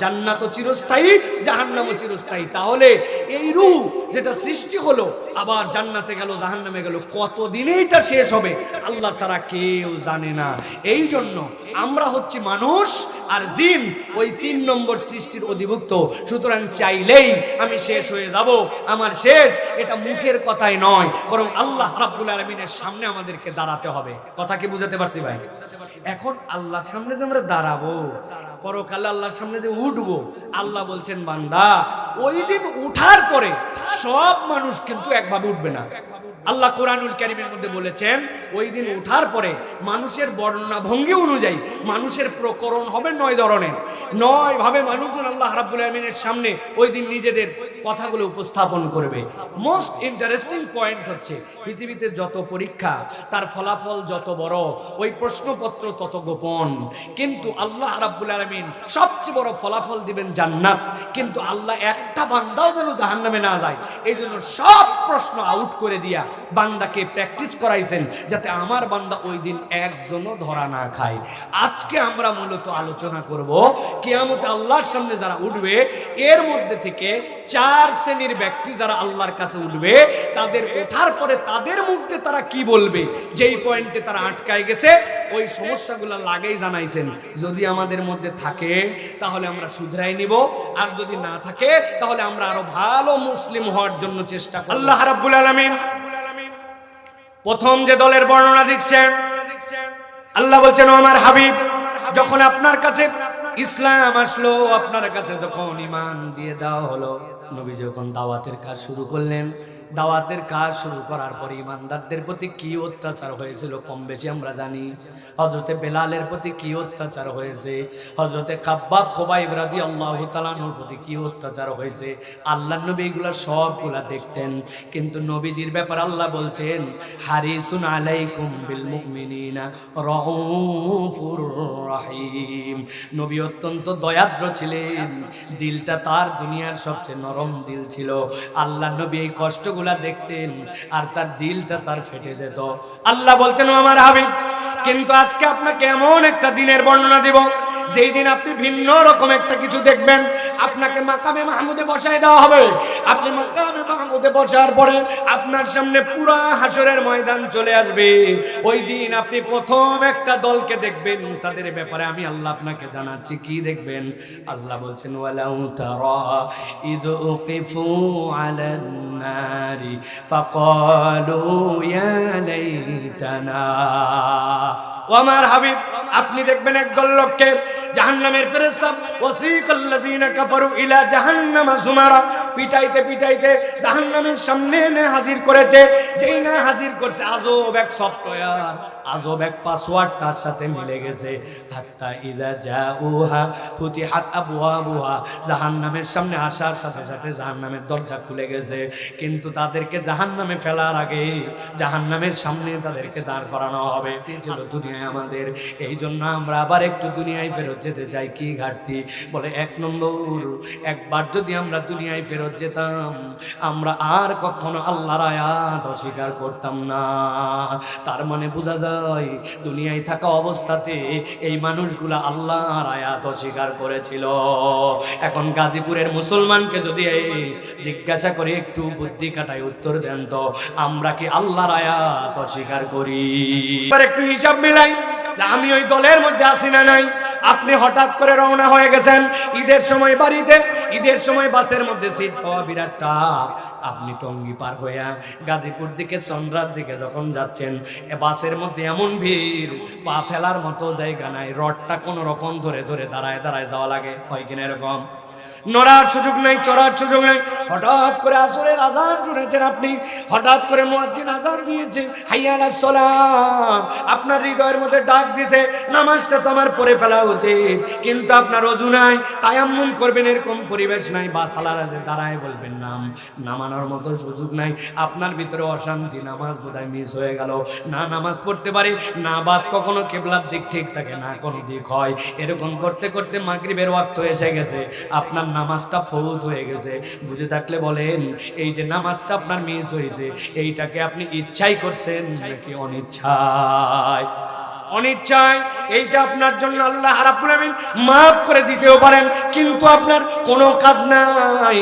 জান্নাত চিরস্থায়ী, জাহান্নামও চিরস্থায়ী। তাহলে এই রূহ যেটা সৃষ্টি হলো, আবার জান্নাতে গেল, জাহান্নামে গেল কতদিনে এটা শেষ হবে আল্লাহ ছাড়া কেউ জানে না। এই জন্য আমরা হচ্ছি মানুষ আর জিন, ওই তিন নম্বর সৃষ্টির অধিভুক্ত। সুতরাং চাইলেই আমি শেষ হয়ে যাব। আমার শেষ, এটা মুখের কথাই নয়, বরং আল্লাহ রাব্বুল আলমিনের সামনে আমাদেরকে দাঁড়াতে হবে। কথা কি বুঝাতে পারছি ভাই? এখন আল্লাহর সামনে যে আমরা দাঁড়াবো পরকালে আল্লাহর সামনে যে উঠবো, আল্লাহ বলছেন, বান্দা ওই দিন উঠার পরে সব মানুষ কিন্তু একভাবে উঠবে না। আল্লাহ কোরআনুল কারিমের মধ্যে বলেছেন ওই দিন উঠার পরে মানুষের বর্ণনা ভঙ্গি অনুযায়ী মানুষের প্রকরণ হবে নয় ধরনের। নয় ভাবে মানুষজন আল্লাহ রাব্বুল আলমিনের সামনে ওই দিন নিজেদের কথাগুলো উপস্থাপন করবে। মোস্ট ইন্টারেস্টিং পয়েন্ট হচ্ছে, পৃথিবীতে যত পরীক্ষা, তার ফলাফল যত বড়, ওই প্রশ্নপত্র তত গোপন। কিন্তু আল্লাহ রাব্বুল আলমিন সবচেয়ে বড় ফলাফল দিবেন জান্নাত। কিন্তু আল্লাহ একটা বান্দাও যেন জাহান্নামে না যায় এই জন্য সব প্রশ্ন আউট করে দিয়া বান্দাকে প্র্যাকটিস করাইছেন, যাতে আমার বান্দা ওই দিন একজনও ধরা না খায়। আজকে আমরা মূলত আলোচনা করব, কিয়ামতে আল্লাহর সামনে যারা উঠবে, এর মধ্যে থেকে চার শ্রেণির ব্যক্তি যারা আল্লাহর কাছে উঠবে, তাদের ওঠার পরে তাদের মুখে তারা কি বলবে? যেই পয়েন্টে তারা আটকায় গেছে, ওই সমস্যাগুলো লাগেই জানাইছেন। যদি আমাদের মধ্যে থাকে, তাহলে আমরা শুধরাই নিব। আর যদি না থাকে, তাহলে আমরা আরও ভালো মুসলিম হওয়ার জন্য চেষ্টা করব। আল্লাহ রাব্বুল আলামিন প্রথম যে দলের বর্ণনা দিচ্ছেন, আল্লাহ বলছেন, "ও আমার হাবিব, যখন আপনার কাছে ইসলাম আসলো, আপনার কাছে যখন ইমান দিয়ে দেওয়া হলো, নবী যখন দাওয়াতের কাজ শুরু করলেন দাওয়াতের কাজ শুরু করার পর ইমানদারদের প্রতি কি অত্যাচার হয়েছিল কম বেশি আমরা জানি। হজরতে বেলালের প্রতি কি অত্যাচার হয়েছে? হজরতে কাব্বাব খোবাইব রাদি আল্লাহ তালানোর প্রতি কি অত্যাচার হয়েছে? আল্লাহ নবী এগুলা সবগুলা দেখতেন। কিন্তু নবীজির ব্যাপার আল্লাহ বলছেন, হারিসুন আলাইকুম বিল মুমিনিনা নবী অত্যন্ত দয়াদ্র ছিলেন। দিলটা তার দুনিয়ার সবচেয়ে নরম দিল ছিল। আল্লাহ নবী এই কষ্টগুলা দেখতেন, আর তার দিলটা তার ফেটে যেত। আল্লাহ বলছেন, "ও আমার হাবিব, কিন্তু আজকে আপনাকে এমন একটা দিনের বর্ণনা দিব যেই দিন আপনি ভিন্ন রকম একটা কিছু দেখবেন, আপনাকে মাকামে মাহমুদে বসায় দেওয়া হবে। আপনি মাকামে মাহমুদে বসার পরে আপনার সামনে পুরা হাসরের ময়দান চলে আসবে। ওই দিন আপনি প্রথম একটা দলকে দেখবেন, তাদের ব্যাপারে আমি আল্লাহ আপনাকে জানাচ্ছি, কি দেখবেন? আল্লাহ বলছেন, ওয়ালাউ তারা ইদ উকিফু আলান নারি ফাকালু ইয়া লাইতানা। ও আমার হাবিব, আপনি দেখবেন একদল লোককে জাহান্নামের ফেরেস্তা ওয়াসিকাল্লাযীনা কাফারু ইলা জাহান্নামা জুমারা, পিটাইতে পিটাইতে জাহান্নামের সামনে এনে হাজির করেছে। যেই না হাজির করছে, আজব এক সফটওয়্যার। আজব এক পাসওয়ার্ড তার সাথে মিলে গেছে। হাত্তা ইদা জাউহা ফুতিহাত আবওয়াবুহা। জাহান্নামের সামনে আসার সাথে সাথে জাহান্নামের দরজা খুলে গেছে। কিন্তু তাদেরকে জাহান্নামে ফেলার আগে জাহান্নামের সামনে তাদেরকে দাঁড় করানো হবে। এই ছিল দুনিয়ায় আমাদের। এই জন্য আমরা আবার একটু দুনিয়ায় ফেরত যেতে চাই। কি ঘাটতি? বলে এক নম্বর একবার যদি আমরা দুনিয়ায় ফেরত যেতাম আমরা আর কখনো আল্লাহর আয়াত অস্বীকার করতাম না। তার মানে বোঝা যায় দুনিয়ায় থাকা অবস্থাতে এই মানুষগুলা আল্লাহর আয়াত অস্বীকার করেছিল। এখন গাজীপুরের মুসলমানকে যদি জিজ্ঞাসা করে, একটু বুদ্ধি কাটায় উত্তর দেন তো, আমরা কি আল্লাহর আয়াত অস্বীকার করি? একটু হিসাব মিলাই আমি ওই দলের মধ্যে আসি না নাই? আপনি হঠাৎ করে রওনা হয়ে গেছেন। ঈদের সময় বাড়িতে, ঈদের সময় বাসের মধ্যে সিট পাওয়া বিরাট আপনি টঙ্গি পার হইয়া গাজীপুর দিকে, চন্দ্রার দিকে যখন যাচ্ছেন, এ বাসের মধ্যে এমন ভিড়, পা ফেলার মতো জায়গা নাই, রডটা কোনো রকম ধরে ধরে দাঁড়ায় দাঁড়ায় যাওয়া লাগে। হয় কিনা এরকম? নড়ার সুযোগ নাই, চড়ার সুযোগ নাই। হঠাৎ করে আসরের আজান শুনেছেন আপনি, হঠাৎ করে মুয়াজ্জিন আজান দিয়েছে, হাইয়া সালাম। আপনার হৃদয়ের মধ্যে ডাক দিছে, নামাজটা তো আমার পড়ে ফেলা উচিত, কিন্তু আপনার অজু নাই, তায়াম্মুম করবেন এরকম পরিবেশ নাই, বা সালার আছে দাঁড়ায় বলবেন নাম নামানোর মতো সুযোগ নাই। আপনার ভিতরে অশান্তি, নামাজ বোধহয় মিস হয়ে গেল। না নামাজ পড়তে পারি, না বাস কখনো কেবলার দিক ঠিক থাকে, না কোনো দিক হয়। এরকম করতে করতে মাগরিবের ওয়াক্ত এসে গেছে। আপনার নামাজটা ফৌত হয়ে গেছে। বুঝে থাকলে বলেন, এই যে নামাজটা আপনার মিস হয়েছে, এইটাকে আপনি ইচ্ছাই করছেন নাকি অনিচ্ছায়? অনিচ্ছায়, এইটা আপনার জন্য আল্লাহ রাব্বুল মাফ করে দিতেও পারেন, কিন্তু আপনার কোনো কাজ নাই।